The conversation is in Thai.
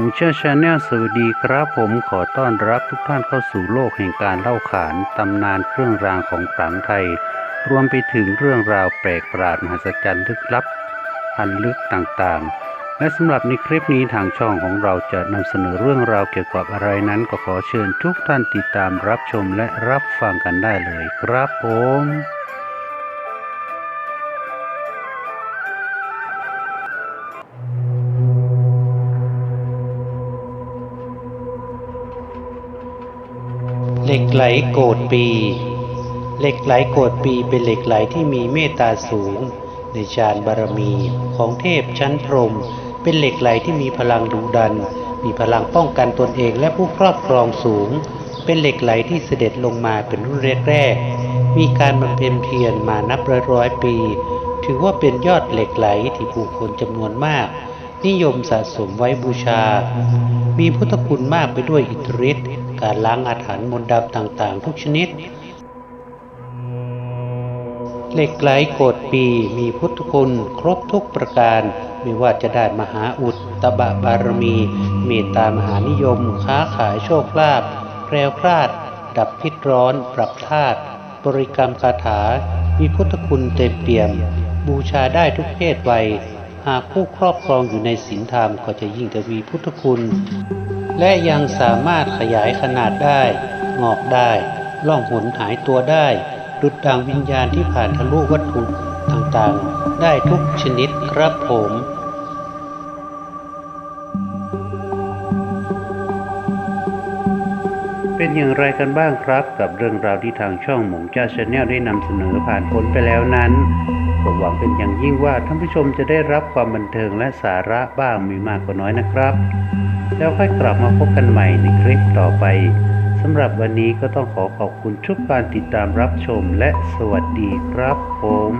มูเชอร์ชาแนลสวัสดีครับผมขอต้อนรับทุกท่านเข้าสู่โลกแห่งการเล่าขานตำนานเครื่องรางของขลังไทย รวมไปถึงเรื่องราวแปลกประหลาดมหัศจรรย์ลึกลับพันลึกต่างๆ และสำหรับในคลิปนี้ทางช่องของเราจะนำเสนอเรื่องราวเกี่ยวกับอะไรนั้น ก็ขอเชิญทุกท่านติดตามรับชมและรับฟังกันได้เลยครับผม เหล็กไหลโกดปี เหล็กไหลโกดปีเป็นเหล็กไหลที่มีเมตตาสูง ในฌานบารมีของเทพชั้นพรหมเป็นเหล็กไหลที่มีพลังดุดัน มีพลังป้องกันตนเองและผู้ครอบครองสูง เป็นเหล็กไหลที่เสด็จลงมาเป็นรุ่นแรกๆมีการบำเพ็ญเพียรมานับร้อยร้อยๆปี ถือว่าเป็นยอดเหล็กไหลที่ผู้คนจำนวนมาก นิยมสะสมไว้บูชา มีพุทธคุณมากไปด้วยอิทธิฤทธิ์ การล้างอาถรรพ์มนต์ดำต่าง ๆ ทุกชนิด เหล็กไหลโกดปีมีพุทธคุณครบทุกประการ ไม่ว่าจะได้มหาอุดตบะบารมี เมตตามหานิยม ค้าขายโชคลาภแคล้วคลาด ดับพิษร้อน ปรับธาตุบริกรรมคาถา มีพุทธคุณเต็มเปี่ยม บูชาได้ทุกเพศวัย หากผู้ครอบครองอยู่ในศีลธรรมก็จะยิ่งทวีพุทธคุณ และยังสามารถขยายขนาดได้ งอกได้ ล่องหนหายตัวได้ดุดดังวิญญาณที่ผ่านทะลุวัตถุต่างๆ ได้ทุกชนิดครับผม เป็นอย่างไรกันบ้างครับ กับเรื่องราวที่ทางช่องหมงจ้าชาแนลได้นำเสนอผ่านพ้นไปแล้วนั้นก็หวังเป็นอย่างยิ่งว่าท่านผู้ชมจะได้รับความบันเทิงและสาระบ้างมีมากกว่าน้อยนะครับ แล้วค่อยกลับมาพบกันใหม่ในคลิปต่อไปสำหรับวันนี้ก็ต้องขอขอบคุณทุกการติดตามรับชมและสวัสดีครับผม